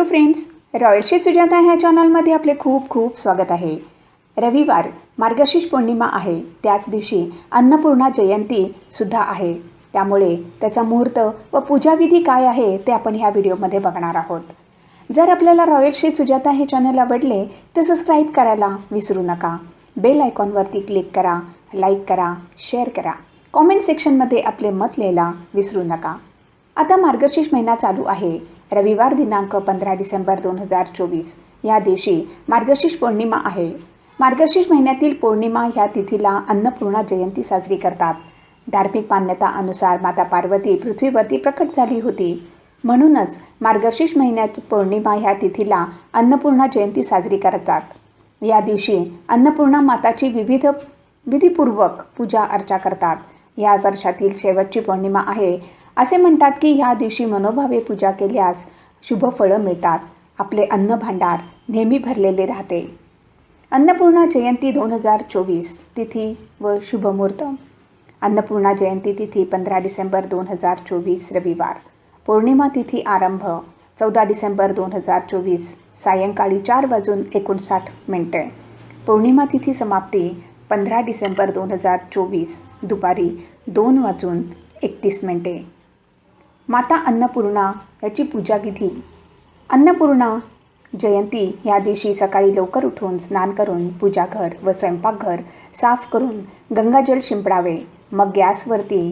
Hello friends royal chef Sujata ह्या चॅनलमध्ये आपले खूप खूप स्वागत आहे. रविवार मार्गशीर्ष पौर्णिमा आहे त्याच दिवशी अन्नपूर्णा जयंतीसुद्धा आहे. त्यामुळे त्याचा मुहूर्त व पूजाविधी काय आहे ते आपण ह्या व्हिडिओमध्ये बघणार आहोत. जर आपल्याला रॉयल शेफ सुजाता हे चॅनल आवडले तर सबस्क्राईब करायला विसरू नका. बेल आयकॉनवरती क्लिक करा लाईक करा शेअर करा. कॉमेंट सेक्शनमध्ये आपले मत लिहायला विसरू नका. आता मार्गशीर्ष महिना चालू आहे. रविवार दिनांक पंधरा डिसेंबर दोन हजार चोवीस. या दिवशी मार्गशीर्ष पौर्णिमा आहे. मार्गशीर्ष महिन्यातील पौर्णिमा ह्या तिथीला अन्नपूर्णा जयंती साजरी करतात. धार्मिक मान्यता अनुसार माता पार्वती पृथ्वीवरती प्रकट झाली होती. म्हणूनच मार्गशीर्ष महिन्यात पौर्णिमा ह्या तिथीला अन्नपूर्णा जयंती साजरी करतात. या दिवशी अन्नपूर्णा माताची विविध विधीपूर्वक पूजा अर्चा करतात. या वर्षातील शेवटची पौर्णिमा आहे. असे म्हणतात की ह्या दिवशी मनोभावे पूजा केल्यास शुभ फळं मिळतात. आपले अन्न भांडार नेहमी भरलेले राहते. अन्नपूर्णा जयंती दोन हजार चोवीस तिथी व शुभमुहूर्त अन्नपूर्णा जयंती तिथी पंधरा डिसेंबर दोन हजार चोवीस रविवार. पौर्णिमा तिथी आरंभ. चौदा डिसेंबर दोन हजार चोवीस सायंकाळी चार वाजून एकोणसाठ मिनटे. पौर्णिमा तिथी समाप्ती पंधरा डिसेंबर दोन हजार चोवीस दुपारी दोन वाजून एकतीस मिनटे. माता अन्नपूर्णा याची पूजा विधी. अन्नपूर्णा जयंती ह्या दिवशी सकाळी लवकर उठून स्नान करून पूजाघर व स्वयंपाकघर साफ करून गंगाजल शिंपडावे. मग गॅसवरती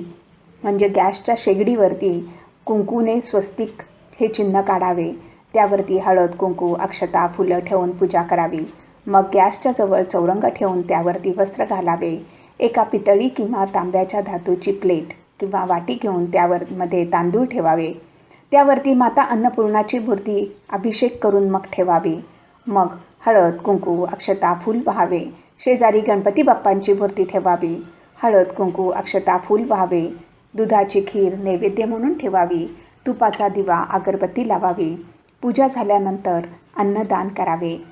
म्हणजे गॅसच्या शेगडीवरती कुंकूने स्वस्तिक हे चिन्ह काढावे. त्यावरती हळद कुंकू अक्षता फुलं ठेवून पूजा करावी. मग गॅसच्या जवळ चौरंग ठेवून त्यावरती वस्त्र घालावे. एका पितळी किंवा तांब्याच्या धातूची प्लेट किंवा वाटी घेऊन त्यावर मध्ये तांदूळ ठेवावे. त्यावरती माता अन्नपूर्णाची मूर्ती अभिषेक करून मग ठेवावी. मग हळद कुंकू अक्षता फूल व्हावे. शेजारी गणपती बाप्पांची मूर्ती ठेवावी. हळद कुंकू अक्षता फूल व्हावे. दुधाची खीर नैवेद्य म्हणून ठेवावी. तुपाचा दिवा अगरबत्ती लावावी. पूजा झाल्यानंतर अन्नदान करावे.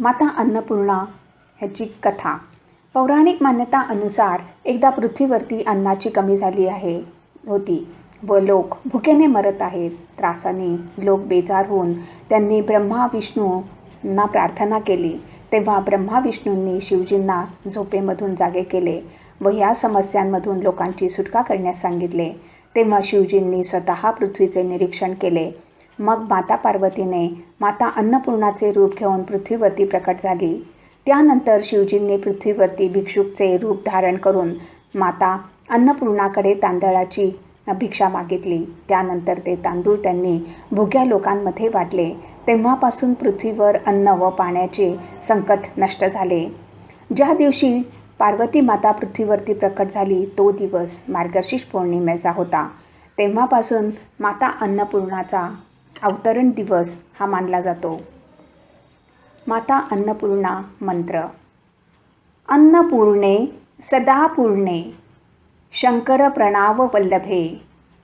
माता अन्नपूर्णा ह्याची कथा. पौराणिक मान्यता अनुसार एकदा पृथ्वीवरती अन्नाची कमी झाली आहे होती व लोक भुकेने मरत आहेत. त्रासाने लोक बेजार होऊन त्यांनी ब्रह्मा विष्णूंना प्रार्थना केली. तेव्हा ब्रह्मा विष्णूंनी शिवजींना झोपेमधून जागे केले व ह्या समस्यांमधून लोकांची सुटका करण्यास सांगितले. तेव्हा शिवजींनी स्वतः पृथ्वीचे निरीक्षण केले. मग माता पार्वतीने माता अन्नपूर्णाचे रूप घेऊन पृथ्वीवरती प्रकट झाली. त्यानंतर शिवजींनी पृथ्वीवरती भिक्षुकचे रूप धारण करून माता अन्नपूर्णाकडे तांदळाची भिक्षा मागितली. त्यानंतर ते तांदूळ त्यांनी भुग्या लोकांमध्ये वाटले. तेव्हापासून पृथ्वीवर अन्न व पाण्याचे संकट नष्ट झाले. ज्या दिवशी पार्वती माता पृथ्वीवरती प्रकट झाली तो दिवस मार्गशीर्ष पौर्णिमेचा होता. तेव्हापासून माता अन्नपूर्णाचा अवतरण दिवस हा मानला जातो. माता अन्नपूर्णा मंत्र. अन्नपूर्णे सदा पूर्णे शंकर प्रणाव वल्लभे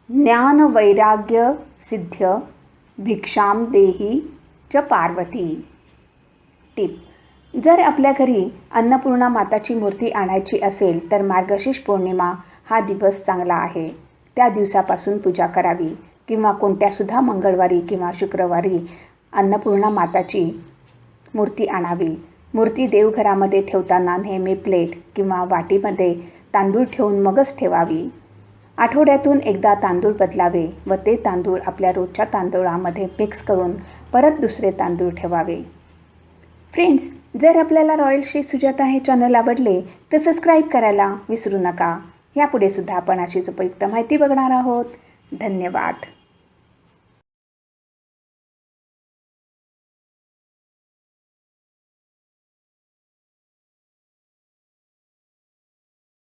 ज्ञान वैराग्य सिद्ध्य भिक्षाम देही च पार्वती. टिप. जर आपल्या घरी अन्नपूर्णा माताची मूर्ती आणायची असेल तर मार्गशीर्ष पौर्णिमा हा दिवस चांगला आहे. त्या दिवसापासून पूजा करावी किंवा कोणत्यासुद्धा मंगळवारी किंवा शुक्रवारी अन्नपूर्णा माताची मूर्ती आणावी. मूर्ती देवघरामध्ये ठेवताना नेहमी प्लेट किंवा वाटीमध्ये तांदूळ ठेवून मगच ठेवावी. आठवड्यातून एकदा तांदूळ बदलावे व ते तांदूळ आपल्या रोजच्या तांदूळामध्ये मिक्स करून परत दुसरे तांदूळ ठेवावे. फ्रेंड्स जर आपल्याला रॉयल श्री सुजाता हे चॅनल आवडले तर सबस्क्राईब करायला विसरू नका. यापुढे सुद्धा आपण अशीच उपयुक्त माहिती बघणार आहोत. धन्यवाद.